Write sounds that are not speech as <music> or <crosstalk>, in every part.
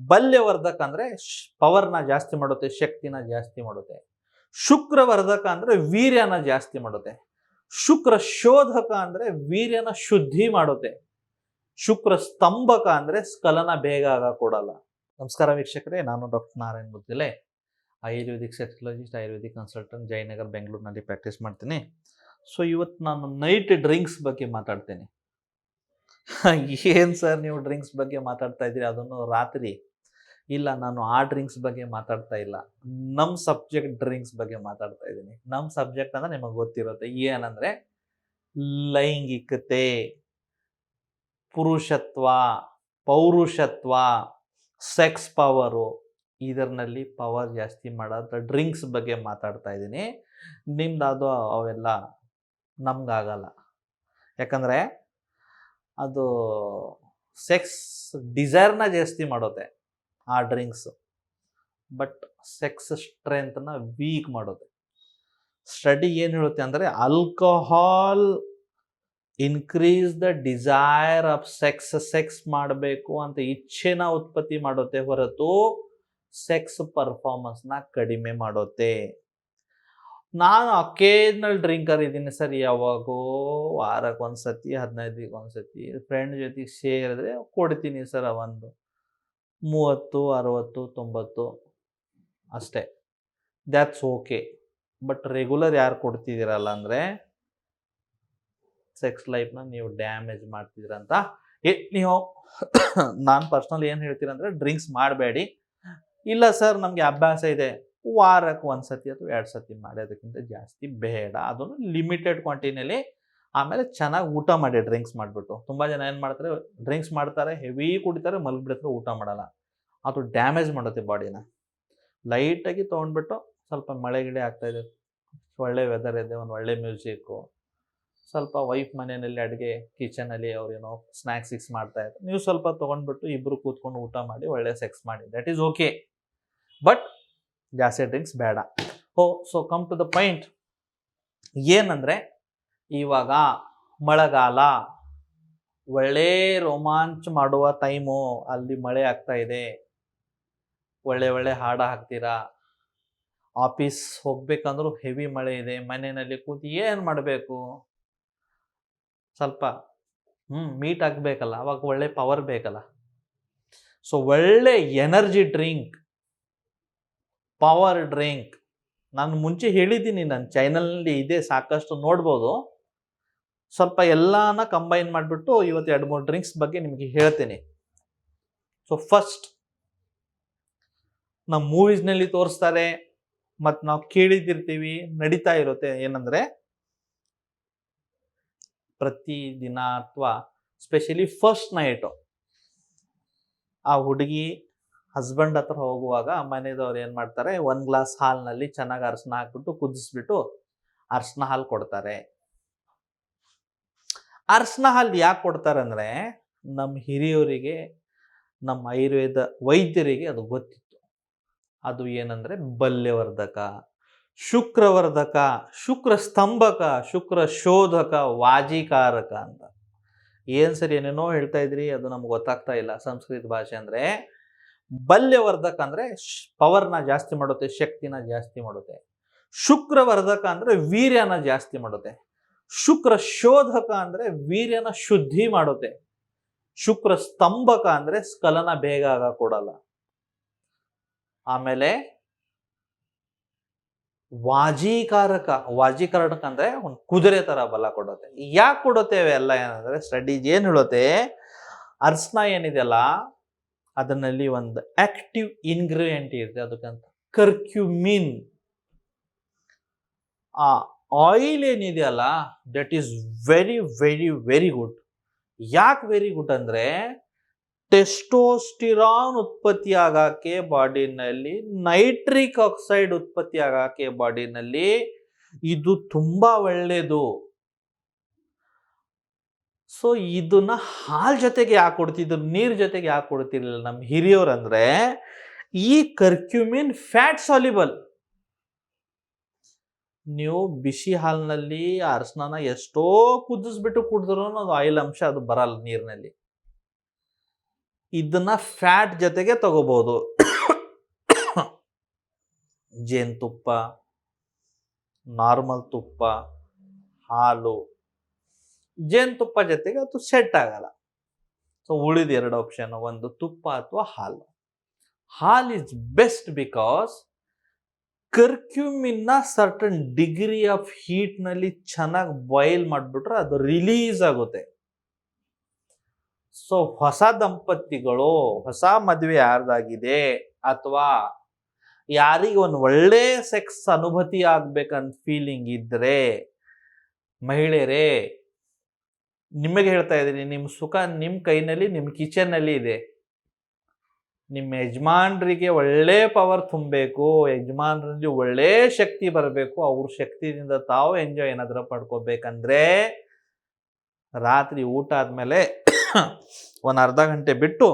ಬಲ್ಯವರ್ಧಕ ಅಂದ್ರೆ ಪವರ್ನ ಜಾಸ್ತಿ ಮಾಡುತ್ತೆ, ಶಕ್ತಿನ ಜಾಸ್ತಿ ಮಾಡುತ್ತೆ. ಶುಕ್ರವರ್ಧಕ ಅಂದ್ರೆ ವೀರ್ಯನ ಜಾಸ್ತಿ ಮಾಡುತ್ತೆ. ಶುಕ್ರ ಶೋಧಕ ಅಂದ್ರೆ ವೀರ್ಯನ ಶುದ್ಧಿ ಮಾಡುತ್ತೆ. ಶುಕ್ರ ಸ್ತಂಭಕ ಅಂದ್ರೆ ಸ್ಖಲನ ಬೇಗ ಆಗ ಕೊಡಲ್ಲ ನಮಸ್ಕಾರ ವೀಕ್ಷಕರೇ, ನಾನು doctor Narayan Muddile ayurvedic sexologist ayurvedic consultant, Jayanagar, ಬೆಂಗಳೂರಿನಲ್ಲಿ ಪ್ರಾಕ್ಟೀಸ್ ಮಾಡ್ತೀನಿ. ಸೊ, ಇವತ್ತು ನಾನು ನೈಟ್ ಡ್ರಿಂಕ್ಸ್ ಬಗ್ಗೆ ಮಾತಾಡ್ತೀನಿ. ಏನು ಸರ್ ನೀವು ಡ್ರಿಂಕ್ಸ್ ಬಗ್ಗೆ ಮಾತಾಡ್ತಾ ಇದ್ದೀರಿ? ಅದನ್ನು ರಾತ್ರಿ ಇಲ್ಲ, ನಾನು ಆ ಡ್ರಿಂಕ್ಸ್ ಬಗ್ಗೆ ಮಾತಾಡ್ತಾ ಇಲ್ಲ. ನಮ್ಮ ಸಬ್ಜೆಕ್ಟ್ ಡ್ರಿಂಕ್ಸ್ ಬಗ್ಗೆ ಮಾತಾಡ್ತಾ ಇದ್ದೀನಿ. ನಮ್ಮ ಸಬ್ಜೆಕ್ಟ್ ಅಂದ್ರೆ ನಿಮಗೆ ಗೊತ್ತಿರುತ್ತೆ. ಏನಂದ್ರೆ ಲೈಂಗಿಕತೆ, ಪುರುಷತ್ವ, ಪೌರುಷತ್ವ ಸೆಕ್ಸ್ ಪವರು ಇದರಲ್ಲಿ ಪವರ್ ಜಾಸ್ತಿ ಮಾಡೋದ್ರ ಡ್ರಿಂಕ್ಸ್ ಬಗ್ಗೆ ಮಾತಾಡ್ತಾ ಇದ್ದೀನಿ. ನಿಮ್ದು ಅವೆಲ್ಲ ನಮ್ಗಾಗಲ್ಲ. ಯಾಕಂದರೆ ಅದು ಸೆಕ್ಸ್ ಡಿಸೈರ್ನ ಜಾಸ್ತಿ ಮಾಡುತ್ತೆ. ಆ ಡ್ರಿಂಕ್ಸ್ ಬಟ್ ಸೆಕ್ಸ್ ಸ್ಟ್ರೆಂತ್ನ ವೀಕ್ ಮಾಡೋದು. ಸ್ಟಡಿ ಏನು ಹೇಳುತ್ತೆ ಅಂದರೆ alcohol increase the desire of sex sex ಮಾಡಬೇಕು ಅಂತ ಇಚ್ಛೆನ ಉತ್ಪತ್ತಿ ಮಾಡುತ್ತೆ ಹೊರತು ಸೆಕ್ಸ್ ಪರ್ಫಾರ್ಮೆನ್ಸ್ನ ಕಡಿಮೆ ಮಾಡುತ್ತೆ ನಾನು ಅಕೇಜ್ನಲ್ ಡ್ರಿಂಕರ್ ಇದ್ದೀನಿ ಸರ್, ಯಾವಾಗೋ ವಾರಕ್ಕೆ ಒಂದು ಸತಿ ಹದಿನೈದಕ್ಕೆ ಒಂದು ಸತಿ ಫ್ರೆಂಡ್ ಜೊತೆಗೆ ಸೇರಿದ್ರೆ ಕೊಡ್ತೀನಿ ಸರ್ ಒಂದು ಮೂವತ್ತು, ಅರವತ್ತು, ತೊಂಬತ್ತು ಅಷ್ಟೇ. ದ್ಯಾಟ್ಸ್ ಓಕೆ ಬಟ್ ರೆಗ್ಯುಲರ್ ಯಾರು ಕೊಡ್ತಿದ್ದೀರಲ್ಲ ಅಂದರೆ ಸೆಕ್ಸ್ ಲೈಫ್ನ ನೀವು ಡ್ಯಾಮೇಜ್ ಮಾಡ್ತಿದ್ದೀರಂತ ನೀವು ನಾನು ಪರ್ಸ್ನಲ್ ಏನು ಹೇಳ್ತೀರಂದ್ರೆ ಡ್ರಿಂಕ್ಸ್ ಮಾಡಬೇಡಿ. ಇಲ್ಲ ಸರ್ ನಮಗೆ ಅಭ್ಯಾಸ ಇದೆ. ವಾರಕ್ಕೆ ಒಂದು ಸತಿ ಅಥವಾ ಎರಡು ಸತಿ ಮಾಡಿ, ಅದಕ್ಕಿಂತ ಜಾಸ್ತಿ ಬೇಡ. ಅದನ್ನು ಲಿಮಿಟೆಡ್ ಕ್ವಾಂಟಿಟಿನಲ್ಲಿ ಆಮೇಲೆ ಚೆನ್ನಾಗಿ ಊಟ ಮಾಡಿ ಡ್ರಿಂಕ್ಸ್ ಮಾಡಿಬಿಟ್ಟು. ತುಂಬ ಜನ ಏನು ಮಾಡ್ತಾರೆ ಡ್ರಿಂಕ್ಸ್ ಮಾಡ್ತಾರೆ ಹೆವಿ ಕುಡಿತಾರೆ, ಮಲಗಿಬಿಡ್ತಾರೆ, ಊಟ ಮಾಡಲ್ಲ. ಅದು ಡ್ಯಾಮೇಜ್ ಮಾಡುತ್ತೆ ಬಾಡಿನ ಲೈಟಾಗಿ ತೊಗೊಂಡ್ಬಿಟ್ಟು ಸ್ವಲ್ಪ ಮಳೆ ಆಗ್ತಾ ಇದೆ. ಒಳ್ಳೆ ವೆದರ್ ಇದೆ, ಒಂದು ಒಳ್ಳೆ ಮ್ಯೂಸಿಕ್ಕು ಸ್ವಲ್ಪ ವೈಫ್ ಮನೆಯಲ್ಲಿ ಅಡುಗೆ ಕಿಚನಲ್ಲಿ ಅವ್ರೇನೋ ಸ್ನ್ಯಾಕ್ಸ್ ಸಿಕ್ಸ್ ಮಾಡ್ತಾ ಇದ್ದಾರೆ ನೀವು ಸ್ವಲ್ಪ ತೊಗೊಂಡ್ಬಿಟ್ಟು ಇಬ್ಬರು ಕೂತ್ಕೊಂಡು ಊಟ ಮಾಡಿ, ಒಳ್ಳೆ ಸೆಕ್ಸ್ ಮಾಡಿ. ದಟ್ ಈಸ್ ಓಕೆ ಬಟ್ ಜಾಸ್ತಿ ಡ್ರಿಂಕ್ಸ್ ಬೇಡ. ಓ so come to the point ಏನಂದರೆ ಇವಾಗ ಮಳೆಗಾಲ. ಒಳ್ಳೆ ರೋಮಾಂಚ ಮಾಡುವ ಟೈಮು ಅಲ್ಲಿ ಮಳೆ ಆಗ್ತಾ ಇದೆ. ಒಳ್ಳೆ ಒಳ್ಳೆ ಹಾಡ ಹಾಕ್ತೀರಾ? ಆಫೀಸ್ ಹೋಗ್ಬೇಕಂದ್ರೂ ಹೆವಿ ಮಳೆ ಇದೆ. ಮನೆಯಲ್ಲಿ ಕೂತು ಏನು ಮಾಡಬೇಕು? ಸ್ವಲ್ಪ ಹ್ಞೂ ಮೀಟ್ ಆಗಬೇಕಲ್ಲ ಅವಾಗ ಒಳ್ಳೆ ಪವರ್ ಬೇಕಲ್ಲ. ಸೊ ಒಳ್ಳೆ ಎನರ್ಜಿ ಡ್ರಿಂಕ್ ಪವರ್ ಡ್ರಿಂಕ್ ನಾನು ಮುಂಚೆ ಹೇಳಿದ್ದೀನಿ ನನ್ನ ಚಾನಲ್ನಲ್ಲಿ ಇದೆ, ಸಾಕಷ್ಟು ನೋಡ್ಬೋದು. ಸ್ವಲ್ಪ ಎಲ್ಲಾನ ಕಂಬೈನ್ ಮಾಡಿಬಿಟ್ಟು ಇವತ್ತು ಎರಡು ಮೂರು ಡ್ರಿಂಕ್ಸ್ ಬಗ್ಗೆ ನಿಮಗೆ ಹೇಳ್ತೀನಿ. ಸೊ ಫಸ್ಟ್ ನಮ್ಮ ಮೂವೀಸ್ನಲ್ಲಿ ತೋರಿಸ್ತಾರೆ, ಮತ್ತು ನಾವು ಕೇಳಿದಿರ್ತೀವಿ, ನಡೀತಾ ಇರುತ್ತೆ ಏನಂದರೆ ಪ್ರತಿ ದಿನ ಅಥವಾ ಸ್ಪೆಷಲಿ ಫಸ್ಟ್ ನೈಟು ಆ ಹುಡುಗಿ ಹಸ್ಬೆಂಡ್ ಹತ್ರ ಹೋಗುವಾಗ ಮನೆಯದವ್ರು ಏನು ಮಾಡ್ತಾರೆ, ಒಂದು ಗ್ಲಾಸ್ ಹಾಲಿನಲ್ಲಿ ಚೆನ್ನಾಗಿ ಅರ್ಶಿನ ಹಾಕ್ಬಿಟ್ಟು ಕುದಿಸ್ಬಿಟ್ಟು ಅರ್ಶನ ಹಾಲು ಕೊಡ್ತಾರೆ. ಅರ್ಶಿನ ಹಾಲು ಯಾಕೆ ಕೊಡ್ತಾರೆ ಅಂದರೆ ನಮ್ಮ ಹಿರಿಯವರಿಗೆ ನಮ್ಮ ಆಯುರ್ವೇದ ವೈದ್ಯರಿಗೆ ಅದು ಗೊತ್ತಿತ್ತು. ಅದು ಏನಂದರೆ ಬಲ್ಯವರ್ಧಕ, ಶುಕ್ರವರ್ಧಕ ಶುಕ್ರ ಸ್ತಂಭಕ ಶುಕ್ರ ಶೋಧಕ ವಾಜಿಕಾರಕ ಅಂತ. ಏನು ಸರಿ ಏನೇನೋ ಹೇಳ್ತಾ ಇದ್ರಿ, ಅದು ನಮ್ಗೆ ಗೊತ್ತಾಗ್ತಾ ಇಲ್ಲ ಸಂಸ್ಕೃತ ಭಾಷೆ ಅಂದರೆ. ಬಲ್ಯವರ್ಧಕ ಅಂದರೆ ಪವರ್ನ ಜಾಸ್ತಿ ಮಾಡುತ್ತೆ, ಶಕ್ತಿನ ಜಾಸ್ತಿ ಮಾಡುತ್ತೆ. ಶುಕ್ರವರ್ಧಕ ಅಂದರೆ ವೀರ್ಯನ ಜಾಸ್ತಿ ಮಾಡುತ್ತೆ. ಶುಕ್ರ ಶೋಧಕ ಅಂದರೆ ವೀರ್ಯನ ಶುದ್ಧಿ ಮಾಡುತ್ತೆ. ಶುಕ್ರ ಸ್ತಂಭಕ ಅಂದರೆ ಸ್ಖಲನ ಬೇಗ ಆಗ ಕೊಡಲ್ಲ. ಆಮೇಲೆ ವಾಜೀಕಾರಕ ವಾಜೀಕಾರಕ ಅಂದ್ರೆ ಒಂದು ಕುದುರೆ ತರ ಬಲ ಕೊಡುತ್ತೆ. ಯಾಕೆ ಕೊಡುತ್ತೆ ಅವೆಲ್ಲ ಏನಂದ್ರೆ ಸ್ಟಡೀಸ್ ಏನು ಹೇಳುತ್ತೆ? ಅರ್ಸ್ನ ಏನಿದೆಯಲ್ಲ, ಅದರಲ್ಲಿ ಒಂದು ಆಕ್ಟಿವ್ ಇಂಗ್ರೀಡಿಯೆಂಟ್ ಇರುತ್ತೆ ಅದಕ್ಕಂತ ಕರ್ಕ್ಯುಮಿನ್. ಆ ಆಯಿಲ್ ಏನಿದೆಯಲ್ಲ that is very very very good ಯಾಕೆ ವೆರಿ ಗುಡ್ ಅಂದ್ರೆ ಟೆಸ್ಟೋಸ್ಟಿರಾನ್ ಉತ್ಪತ್ತಿ ಆಗಾಕೆ ಬಾಡಿನಲ್ಲಿ ನೈಟ್ರಿಕ್ ಆಕ್ಸೈಡ್ ಉತ್ಪತ್ತಿ ಆಗಾಕೆ ಬಾಡಿನಲ್ಲಿ ಇದು ತುಂಬಾ ಒಳ್ಳೆಯದು ಸೊ ಇದನ್ನ ಹಾಲ್ ಜೊತೆಗೆ ಯಾಕೆ ಕೊಡ್ತಿದ್ರು, ನೀರ್ ಜೊತೆಗೆ ಯಾಕೆ ಕೊಡ್ತಿರ್ಲಿಲ್ಲ ನಮ್ಮ ಹಿರಿಯವ್ರಂದ್ರೆ ಈ ಕರ್ಕ್ಯುಮಿನ್ ಫ್ಯಾಟ್ ಸಾಲಿಬಲ್ ನೀವು ಬಿಸಿ ಹಾಲಿನಲ್ಲಿ ಅರಸನಾನ ಎಷ್ಟೋ ಕುದಿಸ್ಬಿಟ್ಟು ಕುಡಿದ್ರು ಅದು ಆಯಿಲ್ ಅಂಶ ಅದು ಬರಲ್ಲ ನೀರಿನಲ್ಲಿ. ಇದನ್ನ ಫ್ಯಾಟ್ ಜೊತೆಗೆ ತಗೋಬಹುದು ಜೇನುತುಪ್ಪ, ನಾರ್ಮಲ್ ತುಪ್ಪ, ಹಾಲು, ಜೇನುತುಪ್ಪ ಜೊತೆಗೆ ಅದು ಸೆಟ್ ಆಗಲ್ಲ. ಸೊ ಉಳಿದ ಎರಡು ಆಪ್ಷನ್ ಒಂದು ತುಪ್ಪ ಅಥವಾ ಹಾಲು. ಹಾಲ್ ಇಸ್ ಬೆಸ್ಟ್ ಬಿಕಾಸ್ ಕರ್ಕ್ಯೂಮಿನ್ನ ಸರ್ಟನ್ ಡಿಗ್ರಿ ಆಫ್ ಹೀಟ್ನಲ್ಲಿ ಚೆನ್ನಾಗಿ ಬಾಯ್ಲ್ ಮಾಡಿಬಿಟ್ರೆ ಅದು ರಿಲೀಸ್ ಆಗುತ್ತೆ. ಸೊ ಹೊಸ ದಂಪತಿಗಳು, ಹೊಸ ಮದುವೆ ಯಾರ್ದಾಗಿದೆ ಅಥವಾ ಯಾರಿಗೆ ಒಂದು ಒಳ್ಳೆ ಸೆಕ್ಸ್ ಅನುಭೂತಿ ಆಗ್ಬೇಕಂತ ಫೀಲಿಂಗ್ ಇದ್ರೆ, ಮಹಿಳೆಯರೇ, ನಿಮಗೆ ಹೇಳ್ತಾ ಇದ್ದೀನಿ, ನಿಮ್ಮ ಸುಖ ನಿಮ್ಮ ಕೈನಲ್ಲಿ, ನಿಮ್ಮ ಕಿಚನ್ನಲ್ಲಿ ಇದೆ. ನಿಮ್ಮ ಯಜಮಾನ್ರಿಗೆ ಒಳ್ಳೆ ಪವರ್ ತುಂಬಬೇಕು, ಯಜಮಾನ್ರಲ್ಲಿ ಒಳ್ಳೆ ಶಕ್ತಿ ಬರಬೇಕು, ಅವ್ರ ಶಕ್ತಿಯಿಂದ ತಾವು ಎಂಜಾಯ್ ಏನಾದರೂ ಪಡ್ಕೋಬೇಕಂದ್ರೆ ರಾತ್ರಿ ಊಟ ಆದಮೇಲೆ <coughs> ಒಂದು ಅರ್ಧ ಗಂಟೆ ಬಿಟ್ಟು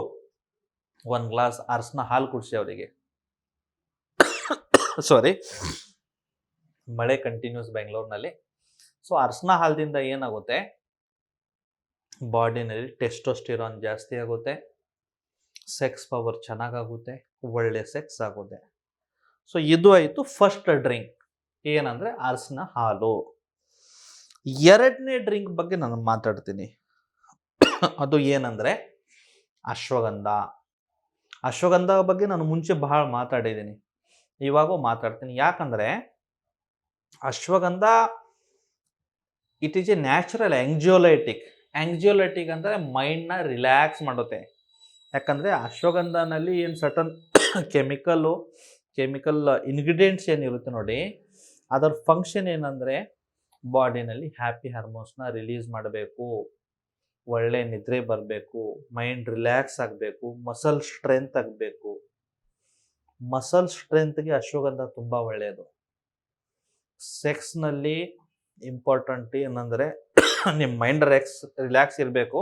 ಒಂದು ಗ್ಲಾಸ್ ಅರ್ಸನ ಹಾಲು ಕುಡಿಸಿ ಅವರಿಗೆ. ಸಾರಿ <coughs> ಮಳೆ ಕಂಟಿನ್ಯೂಸ್ ಬೆಂಗಳೂರಿನಲ್ಲಿ. ಸೊ ಅರ್ಸನ ಹಾಲದಿಂದ ಏನಾಗುತ್ತೆ? ಬಾಡಿನಲ್ಲಿ ಟೆಸ್ಟೋಸ್ಟಿರಾನ್ ಜಾಸ್ತಿ ಆಗುತ್ತೆ. ಸೆಕ್ಸ್ ಪವರ್ ಚೆನ್ನಾಗಾಗುತ್ತೆ, ಒಳ್ಳೆ ಸೆಕ್ಸ್ ಆಗುತ್ತೆ. ಸೊ ಇದು ಆಯಿತು ಫಸ್ಟ್ ಡ್ರಿಂಕ್ ಏನಂದರೆ ಆರ್ಸ್ನ ಹಾಲು. ಎರಡನೇ ಡ್ರಿಂಕ್ ಬಗ್ಗೆ ನಾನು ಮಾತಾಡ್ತೀನಿ. ಅದು ಏನಂದರೆ ಅಶ್ವಗಂಧ. ಅಶ್ವಗಂಧ ಬಗ್ಗೆ ನಾನು ಮುಂಚೆ ಬಹಳ ಮಾತಾಡಿದ್ದೀನಿ. ಇವಾಗೂ ಮಾತಾಡ್ತೀನಿ. ಯಾಕಂದರೆ ashwagandha it is a natural anxiolytic anxiolytic ಅಂದರೆ ಮೈಂಡ್ನ ರಿಲ್ಯಾಕ್ಸ್ ಮಾಡುತ್ತೆ. ಯಾಕಂದರೆ ಅಶ್ವಗಂಧನಲ್ಲಿ ಏನು ಸಟನ್ ಕೆಮಿಕಲ್ಲು ಕೆಮಿಕಲ್ ಇನ್ಗ್ರೀಡಿಯೆಂಟ್ಸ್ ಏನಿರುತ್ತೆ ನೋಡಿ, ಅದರ ಫಂಕ್ಷನ್ ಏನಂದರೆ ಬಾಡಿನಲ್ಲಿ ಹ್ಯಾಪಿ ಹಾರ್ಮೋನ್ಸ್ನ ರಿಲೀಸ್ ಮಾಡಬೇಕು, ಒಳ್ಳೆ ನಿದ್ರೆ ಬರಬೇಕು ಮೈಂಡ್ ರಿಲ್ಯಾಕ್ಸ್ ಆಗಬೇಕು ಮಸಲ್ ಸ್ಟ್ರೆಂತ್ ಆಗಬೇಕು. ಮಸಲ್ ಸ್ಟ್ರೆಂತ್ಗೆ ಅಶ್ವಗಂಧ ತುಂಬ ಒಳ್ಳೆಯದು ಸೆಕ್ಸ್ನಲ್ಲಿ ಇಂಪಾರ್ಟೆಂಟ್ ಏನಂದರೆ <coughs> ನಿಮ್ಮ ಮೈಂಡ್ ರಿಲ್ಯಾಕ್ಸ್ ರಿಲ್ಯಾಕ್ಸ್ ಇರಬೇಕು.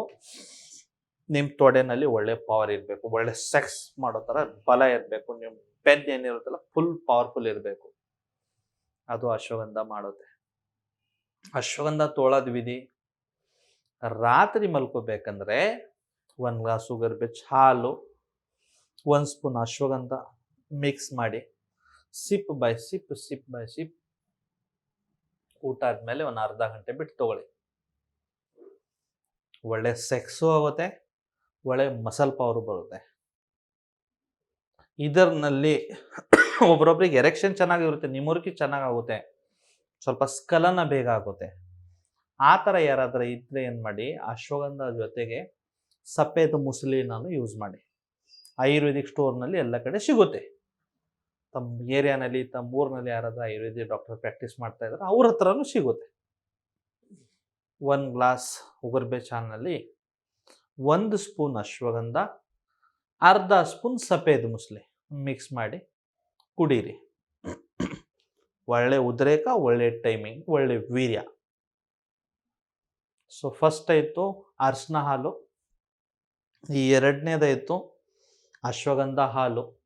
ನಿಮ್ಮ ತೊಡೆನಲ್ಲಿ ಒಳ್ಳೆ ಪವರ್ ಇರಬೇಕು, ಒಳ್ಳೆ ಸೆಕ್ಸ್ ಮಾಡೋ ಥರ ಬಲ ಇರಬೇಕು ನಿಮ್ಮ ಪೆನ್ ಏನಿರುತ್ತಲ್ಲ ಫುಲ್ ಪವರ್ಫುಲ್ ಇರಬೇಕು. ಅದು ಅಶ್ವಗಂಧ ಮಾಡುತ್ತೆ. ಅಶ್ವಗಂಧ ತೋಳೋದ್ ವಿಧಿ, ರಾತ್ರಿ ಮಲ್ಕೋಬೇಕಂದ್ರೆ ಒಂದು ಗ್ಲಾಸ್ ಶುಗರ್ ಬೆಚ್ಚ, ಹಾಲು, ಒಂದು ಸ್ಪೂನ್ ಅಶ್ವಗಂಧ ಮಿಕ್ಸ್ ಮಾಡಿ sip by sip sip by sip ಊಟ ಆದ್ಮೇಲೆ ಒಂದು ಅರ್ಧ ಗಂಟೆ ಬಿಟ್ಟು ತಗೊಳ್ಳಿ. ಒಳ್ಳೆ ಸೆಕ್ಸು ಆಗುತ್ತೆ. ಒಳ್ಳೆ ಮಸಲ್ ಪವರ್ ಬರುತ್ತೆ. ಇದರಲ್ಲಿ ಒಬ್ರೊಬ್ರಿಗೆ ಎರೆಕ್ಷನ್ ಚೆನ್ನಾಗಿರುತ್ತೆ ನಿಮ್ಮೂರಿಗೆ ಚೆನ್ನಾಗಾಗುತ್ತೆ. ಸ್ವಲ್ಪ ಸ್ಕಲನ ಬೇಗ ಆಗುತ್ತೆ. ಆ ಥರ ಯಾರಾದರೂ ಇದ್ರೆ ಏನು ಮಾಡಿ, ಅಶ್ವಗಂಧ ಜೊತೆಗೆ ಸಫೇದ್ ಮುಸ್ಲಿನನ್ನು ಯೂಸ್ ಮಾಡಿ. ಆಯುರ್ವೇದಿಕ್ ಸ್ಟೋರ್ನಲ್ಲಿ ಎಲ್ಲ ಕಡೆ ಸಿಗುತ್ತೆ. ತಮ್ಮ ಏರಿಯಾನಲ್ಲಿ ತಮ್ಮ ಊರಿನಲ್ಲಿ ಯಾರಾದರೂ ಆಯುರ್ವೇದಿಕ್ ಡಾಕ್ಟರ್ ಪ್ರಾಕ್ಟೀಸ್ ಮಾಡ್ತಾ ಇದ್ದಾರೆ ಅವ್ರ ಹತ್ರನೂ ಸಿಗುತ್ತೆ. ಒಂದು ಗ್ಲಾಸ್ ಉಗುರ್ಬೆ ಚಾನಲ್ಲಿ ಒಂದು ಸ್ಪೂನ್ ಅಶ್ವಗಂಧ, ಅರ್ಧ ಸ್ಪೂನ್ ಸಫೇದ್ ಮುಸ್ಲಿ ಮಿಕ್ಸ್ ಮಾಡಿ ಕುಡೀರಿ. ಒಳ್ಳೆ ಉದ್ರೇಕ, ಒಳ್ಳೆ ಟೈಮಿಂಗ್ ಒಳ್ಳೆ ವೀರ್ಯ. ಸೊ ಫಸ್ಟ್ ಆಯಿತು ಅರ್ಶಿನ ಹಾಲು. ಈ ಎರಡನೇದಾಯಿತು ಅಶ್ವಗಂಧ ಹಾಲು.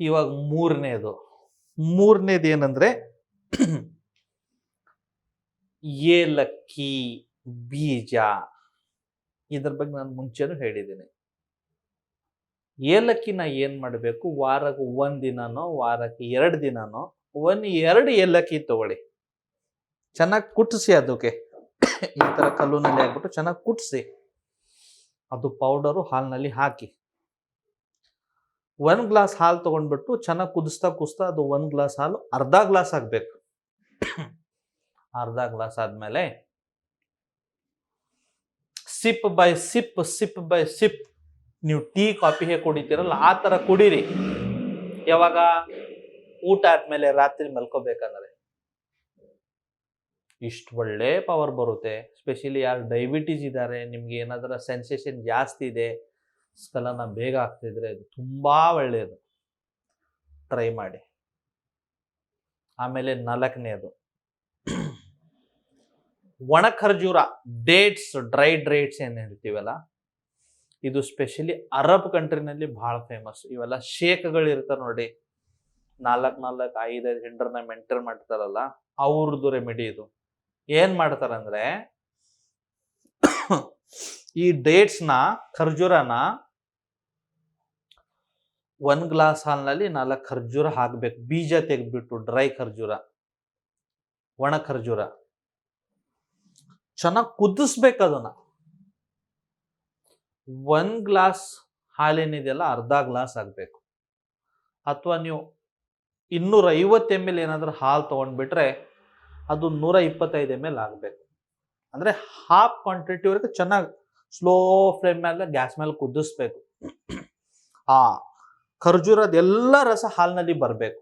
ಇವಾಗ ಮೂರನೇದು. ಮೂರನೇದು ಏನಂದರೆ ಏಲಕ್ಕಿ, ಬೀಜ. ಇದ್ರ ಬಗ್ಗೆ ನಾನು ಮುಂಚೆನೂ ಹೇಳಿದ್ದೀನಿ. ಏಲಕ್ಕಿನ ಏನು ಮಾಡಬೇಕು? ವಾರಕ್ಕೆ ಒಂದು ದಿನನೋ ವಾರಕ್ಕೆ ಎರಡು ದಿನನೋ, ಒಂದು ಎರಡು ಏಲಕ್ಕಿ ತಗೊಳ್ಳಿ. ಚೆನ್ನಾಗಿ ಕುಟ್ಟಿಸಿ ಅದಕ್ಕೆ ಈ ಥರ ಕಲ್ಲುನಲ್ಲಿ ಹಾಕ್ಬಿಟ್ಟು ಚೆನ್ನಾಗಿ ಕುಟ್ಟಿಸಿ ಅದು ಪೌಡರು ಹಾಲಿನಲ್ಲಿ ಹಾಕಿ. ಒಂದು ಗ್ಲಾಸ್ ಹಾಲು ತೊಗೊಂಡ್ಬಿಟ್ಟು ಚೆನ್ನಾಗಿ ಕುದಿಸ್ತಾ ಕುದಿಸ್ತಾ ಅದು ಒಂದು ಗ್ಲಾಸ್ ಹಾಲು ಅರ್ಧ ಗ್ಲಾಸ್ ಆಗಬೇಕು ಅರ್ಧ ಗ್ಲಾಸ್ ಆದಮೇಲೆ sip by sip sip by sip. ನೀವು ಟೀ, ಕಾಫಿ ಹೇಗೆ ಕುಡಿತೀರಲ್ಲ, ಆ ಥರ ಕುಡೀರಿ. ಯಾವಾಗ ಊಟ ಆದ್ಮೇಲೆ ರಾತ್ರಿ ಮಲ್ಕೋಬೇಕಂದ್ರೆ. ಇಷ್ಟು ಒಳ್ಳೆ ಪವರ್ ಬರುತ್ತೆ. ಸ್ಪೆಷಲಿ ಯಾರು ಡಯಾಬಿಟೀಸ್ ಇದ್ದಾರೆ ನಿಮ್ಗೆ ಏನಾದರೂ ಸೆನ್ಸೇಷನ್ ಜಾಸ್ತಿ ಇದೆ ಸ್ಕಲನ ಬೇಗ ಆಗ್ತಿದ್ರೆ ಅದು ತುಂಬ ಒಳ್ಳೆಯದು ಟ್ರೈ ಮಾಡಿ. ಆಮೇಲೆ ನಾಲ್ಕನೇದು. ಒಣ ಖರ್ಜೂರ ಡೇಟ್ಸ್ ಡ್ರೈ ಡೇಟ್ಸ್ ಏನು ಹೇಳ್ತೀವಲ್ಲ? ಇದು ಸ್ಪೆಷಲಿ ಅರಬ್ ಕಂಟ್ರಿನಲ್ಲಿ ಭಾಳ ಫೇಮಸ್ ಇವೆಲ್ಲ ಶೇಕ್ಗಳು ಇರ್ತಾರೆ ನೋಡಿ. ನಾಲ್ಕು ನಾಲ್ಕು ಐದೈದು ಹೆಂಡ್ರನ್ನ ಮೆಂಟೈನ್ ಮಾಡ್ತಾರಲ್ಲ, ಅವ್ರದ್ದು ರೆಮಿಡಿ ಇದು. ಏನು ಮಾಡ್ತಾರಂದ್ರೆ, ಈ ಡೇಟ್ಸ್ನ ಖರ್ಜೂರನ ಒಂದು ಗ್ಲಾಸ್ ಹಾಲ್ನಲ್ಲಿ ನಾಲ್ಕು ಖರ್ಜೂರ ಹಾಕ್ಬೇಕು. ಬೀಜ ತೆಗೆದ್ಬಿಟ್ಟು ಡ್ರೈ ಖರ್ಜೂರ, ಒಣ ಖರ್ಜೂರ. ಚೆನ್ನಾಗಿ ಕುದಿಸ್ಬೇಕು ಅದನ್ನ ಒಂದು ಗ್ಲಾಸ್ ಹಾಲೇನಿದೆಯಲ್ಲ ಅರ್ಧ ಗ್ಲಾಸ್ ಆಗಬೇಕು. ಅಥವಾ ನೀವು ಇನ್ನೂರ ಐವತ್ತು ಎಂ ಎಲ್ ಏನಾದರೂ ಹಾಲು ತಗೊಂಡ್ಬಿಟ್ರೆ ಅದು ನೂರ ಇಪ್ಪತ್ತೈದು ಎಂ ಎಲ್ ಆಗಬೇಕು. ಅಂದ್ರೆ ಹಾಫ್ ಕ್ವಾಂಟಿಟಿವರೆಗೆ ಚೆನ್ನಾಗಿ ಸ್ಲೋ ಫ್ಲೇಮ್ ಮೇಲೆ ಗ್ಯಾಸ್ ಮೇಲೆ ಕುದಿಸ್ಬೇಕು. ಆ ಖರ್ಜೂರದೆಲ್ಲ ರಸ ಹಾಲಿನಲ್ಲಿ ಬರಬೇಕು.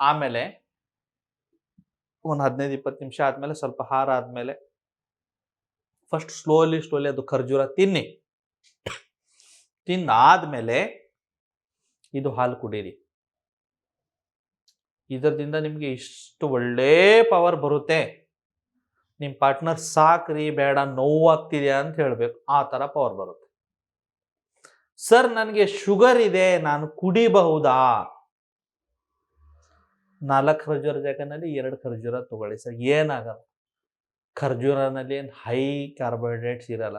ಆಮೇಲೆ ಒಂದು ಹದಿನೈದು ಇಪ್ಪತ್ತು ನಿಮಿಷ ಆದ್ಮೇಲೆ ಸ್ವಲ್ಪ ಹಾರ ಆದ್ಮೇಲೆ ಫಸ್ಟ್ ಸ್ಲೋಲಿ ಸ್ಲೋಲಿ ಅದು ಖರ್ಜೂರ ತಿನ್ನಿ. ತಿಂದಾದ್ಮೇಲೆ ಇದು ಹಾಲು ಕುಡೀರಿ. ಇದರಿಂದ ನಿಮಗೆ ಇಷ್ಟು ಒಳ್ಳೆ ಪವರ್ ಬರುತ್ತೆ. ನಿಮ್ಮ ಪಾರ್ಟ್ನರ್ ಸಾಕ್ರಿ, ಬೇಡ ನೋವಾಗ್ತಿದೆ ಅಂತ ಹೇಳಬೇಕು. ಆ ಥರ ಪವರ್ ಬರುತ್ತೆ. ಸರ್ ನನಗೆ ಶುಗರ್ ಇದೆ, ನಾನು ಕುಡಿಬಹುದಾ? ನಾಲ್ಕು ಖರ್ಜೂರ ಜಾಗನಲ್ಲಿ ಎರಡು ಖರ್ಜೂರ ತಗೊಳ್ಳಿ ಸರ್ ಏನಾಗಲ್ಲ. ಖರ್ಜೂರನಲ್ಲಿ ಏನು ಹೈ ಕಾರ್ಬೋಹೈಡ್ರೇಟ್ಸ್ ಇರಲ್ಲ.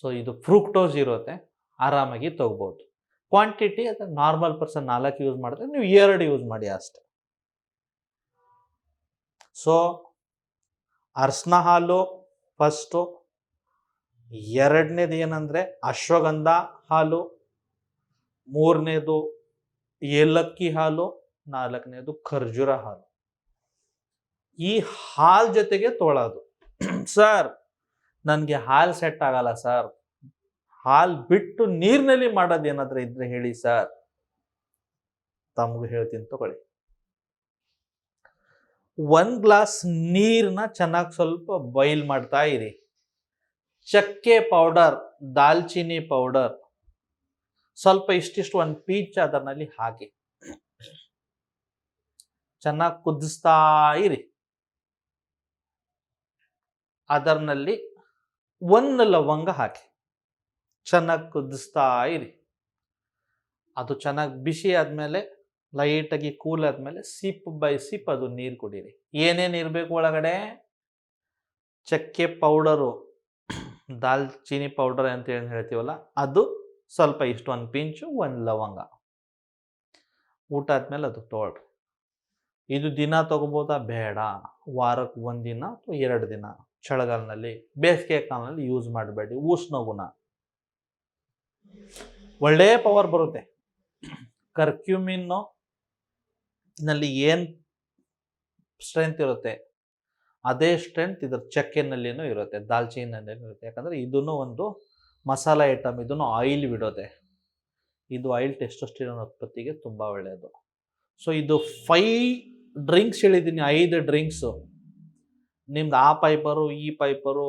ಸೊ ಇದು ಫ್ರೂಕ್ಟೋಸ್ ಇರುತ್ತೆ. ಆರಾಮಾಗಿ ತೊಗೋಬೋದು. ಕ್ವಾಂಟಿಟಿ ಅದು ನಾರ್ಮಲ್ ಪರ್ಸನ್ ನಾಲ್ಕು ಯೂಸ್ ಮಾಡಿದ್ರೆ ನೀವು ಎರಡು ಯೂಸ್ ಮಾಡಿ ಅಷ್ಟೆ. ಸೊ ಅರ್ಶನ ಹಾಲು ಫಸ್ಟು ಎರಡನೇದು ಏನಂದರೆ ಅಶ್ವಗಂಧ ಹಾಲು. ಮೂರನೇದು ಏಲಕ್ಕಿ ಹಾಲು. ನಾಲ್ಕನೇದು ಖರ್ಜೂರ ಹಾಲು. ಈ ಹಾಲ್ ಜೊತೆಗೆ ತೊಳೋದು. ಸರ್, ನನಗೆ ಹಾಲು ಸೆಟ್ ಆಗಲ್ಲ ಸರ್. ಹಾಲ್ ಬಿಟ್ಟು ನೀರಿನಲ್ಲಿ ಮಾಡೋದು ಏನಾದರೂ ಇದ್ರೆ ಹೇಳಿ ಸರ್. ತಮಗೂ ಹೇಳ್ತೀನಿ ತಗೊಳ್ಳಿ. ಒಂದು ಗ್ಲಾಸ್ ನೀರನ್ನ ಚೆನ್ನಾಗಿ ಸ್ವಲ್ಪ ಬಾಯ್ಲ್ ಮಾಡ್ತಾ ಇರಿ. ಚಕ್ಕೆ ಪೌಡರ್ ದಾಲ್ಚಿನಿ ಪೌಡರ್ ಸ್ವಲ್ಪ ಇಷ್ಟಿಷ್ಟು ಒಂದು ಪೀಚ್ ಅದರಲ್ಲಿ ಹಾಕಿ. ಚೆನ್ನಾಗಿ ಕುದಿಸ್ತಾ ಇರಿ. ಅದರಲ್ಲಿ ಒಂದು ಲವಂಗ ಹಾಕಿ. ಚೆನ್ನಾಗಿ ಕುದಿಸ್ತಾ ಇರಿ. ಅದು ಚೆನ್ನಾಗಿ ಬಿಸಿ ಆದಮೇಲೆ, ಲೈಟಾಗಿ ಕೂಲ್ ಆದಮೇಲೆ ಸಿಪ್ ಬೈ ಸಿಪ್ ಅದು ನೀರು ಕುಡೀರಿ. ಏನೇನು ಇರಬೇಕು ಒಳಗಡೆ? ಚಕ್ಕೆ ಪೌಡರು, ದಾಲ್ಚೀನಿ ಪೌಡರ್ ಅಂತ ಏನು ಹೇಳ್ತೀವಲ್ಲ, ಅದು ಸ್ವಲ್ಪ ಇಷ್ಟು ಒಂದು ಪಿಂಚು, ಒಂದು ಲವಂಗ. ಊಟ ಆದ್ಮೇಲೆ ಅದು ತೊಗೊಳ್ರಿ ಇದು ದಿನ ತಗೋಬೋದಾ? ಬೇಡ. ವಾರಕ್ಕೆ ಒಂದು ದಿನ ಅಥವಾ ಎರಡು ದಿನ? ಚಳಿಗಾಲದಲ್ಲಿ ಬೇಸಿಗೆ ಕಾಲದಲ್ಲಿ ಯೂಸ್ ಮಾಡಬೇಡಿ ಉಷ್ಣ ಗುಣ. ಒಳ್ಳೆ ಪವರ್ ಬರುತ್ತೆ. ಕರ್ಕ್ಯೂಮಿನ್ನಲ್ಲಿ ಏನ್ ಸ್ಟ್ರೆಂತ್ ಇರುತ್ತೆ? ಅದೇ ಸ್ಟ್ರೆಂತ್ ಇದ್ರ ಚಕ್ಕೆನಲ್ಲಿನೂ ಇರುತ್ತೆ, ದಾಲ್ಚಿನ್ನಿನಲ್ಲಿನೂ ಇರುತ್ತೆ. ಯಾಕಂದ್ರೆ ಇದನ್ನು ಒಂದು ಮಸಾಲ ಐಟಮ್ ಇದನ್ನು ಆಯಿಲ್ ಬಿಡೋದೆ. ಇದು ಆಯಿಲ್ ಟೆಸ್ಟೋಸ್ಟಿರೋನ್ ಉತ್ಪತ್ತಿಗೆ ತುಂಬ ಒಳ್ಳೆಯದು. ಸೊ ಇದು ಫೈ ಡ್ರಿಂಕ್ಸ್ ಹೇಳಿದ್ದೀನಿ, ಐದು ಡ್ರಿಂಕ್ಸು ನಿಮ್ದು ಆ ಪೈಪರು, ಈ piper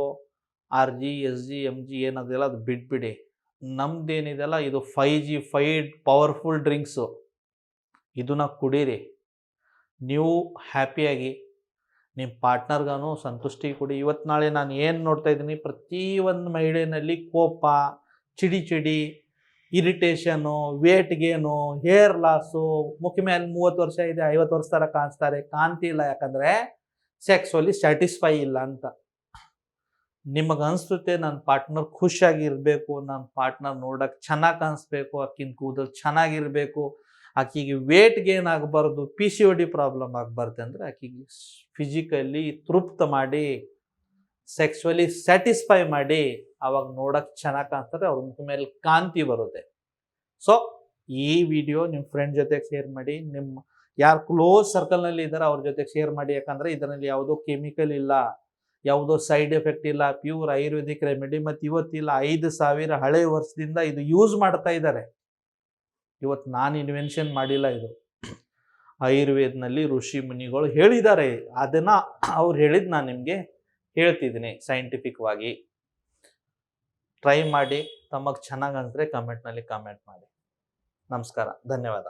R G S G M G ಏನದೆಲ್ಲ ಅದು ಬಿಟ್ಬಿಡಿ. ನಮ್ದೇನಿದೆಲ್ಲ ಇದು ಫೈ ಜಿ ಫೈ ಪವರ್ಫುಲ್ ಡ್ರಿಂಕ್ಸು ಇದನ್ನ ಕುಡೀರಿ. ನೀವು ಹ್ಯಾಪಿಯಾಗಿ ನಿಮ್ಮ ಪಾರ್ಟ್ನರ್ಗೂ ಸಂತುಷ್ಟಿ ಕೊಡಿ. ಇವತ್ತು ನಾಳೆ ನಾನು ಏನು ನೋಡ್ತಾ ಇದ್ದೀನಿ, ಪ್ರತಿಯೊಂದು ಮಹಿಳೆಯಲ್ಲಿ ಕೋಪ ಚಿಡಿ ಚಿಡಿ irritation weight gain hair loss ಮುಖ್ಯ ಮೇಲೆ ಮೂವತ್ತು ವರ್ಷ ಇದೆ, ಐವತ್ತು ವರ್ಷ ಥರ ಕಾಣಿಸ್ತಾರೆ, ಕಾಣ್ತಿಲ್ಲ ಯಾಕಂದರೆ ಸೆಕ್ಸುವಲಿ ಸ್ಯಾಟಿಸ್ಫೈ ಇಲ್ಲ ಅಂತ. ನಿಮಗೆ ಅನಿಸುತ್ತೆ ನನ್ನ ಪಾರ್ಟ್ನರ್ ಖುಷಿಯಾಗಿರಬೇಕು ನನ್ನ ಪಾರ್ಟ್ನರ್ ನೋಡಕ್ಕೆ ಚೆನ್ನಾಗಿ ಕಾಣಿಸ್ಬೇಕು, ಆಕಿನ ಕೂದಲು ಚೆನ್ನಾಗಿರಬೇಕು ಆಕಿಗೆ ವೇಟ್ ಗೇನ್ ಆಗಬಾರ್ದು P C O D problem ಆಗಬಾರ್ದು ಅಂದರೆ ಆಕಿಗೆ ಫಿಸಿಕಲಿ ತೃಪ್ತ ಮಾಡಿ ಸೆಕ್ಸುವಲಿ ಸ್ಯಾಟಿಸ್ಫೈ ಮಾಡಿ ಅವಾಗ ನೋಡಕ್ಕೆ ಚೆನ್ನಾಗಿ ಕಾಣಿಸ್ತಾರೆ ಅವ್ರ ಮುಖ ಮೇಲೆ ಕಾಂತಿ ಬರುತ್ತೆ. ಸೊ ಈ ವಿಡಿಯೋ ನಿಮ್ಮ ಫ್ರೆಂಡ್ ಜೊತೆಗೆ ಶೇರ್ ಮಾಡಿ, ನಿಮ್ಮ ಯಾರು ಕ್ಲೋಸ್ ಸರ್ಕಲ್ನಲ್ಲಿ ಇದ್ದಾರೆ ಅವ್ರ ಜೊತೆ ಶೇರ್ ಮಾಡಿ, ಯಾಕಂದರೆ ಇದರಲ್ಲಿ ಯಾವುದೋ ಕೆಮಿಕಲ್ ಇಲ್ಲ, ಯಾವುದೋ ಸೈಡ್ ಎಫೆಕ್ಟ್ ಇಲ್ಲ ಪ್ಯೂರ್ ಆಯುರ್ವೇದಿಕ್ ರೆಮಿಡಿ ಮತ್ತು ಇವತ್ತಿಲ್ಲ, ಐದು ಸಾವಿರ ಹಳೆ ವರ್ಷದಿಂದ ಇದು ಯೂಸ್ ಮಾಡ್ತಾ ಇದ್ದಾರೆ ಇವತ್ತು ನಾನು ಇನ್ವೆನ್ಷನ್ ಮಾಡಿಲ್ಲ ಇದು. ಆಯುರ್ವೇದನಲ್ಲಿ ಋಷಿ ಮುನಿಗಳು ಹೇಳಿದ್ದಾರೆ. ಅದನ್ನ ಅವ್ರು ಹೇಳಿದ್ ನಾನು ನಿಮಗೆ ಹೇಳ್ತಿದ್ದೀನಿ ಸೈಂಟಿಫಿಕ್ವಾಗಿ ಟ್ರೈ ಮಾಡಿ, ತಮಗೆ ಚೆನ್ನಾಗಿ ಅನ್ಸ್ರೆ ಕಮೆಂಟ್ನಲ್ಲಿ ಕಮೆಂಟ್ ಮಾಡಿ. ನಮಸ್ಕಾರ, ಧನ್ಯವಾದ.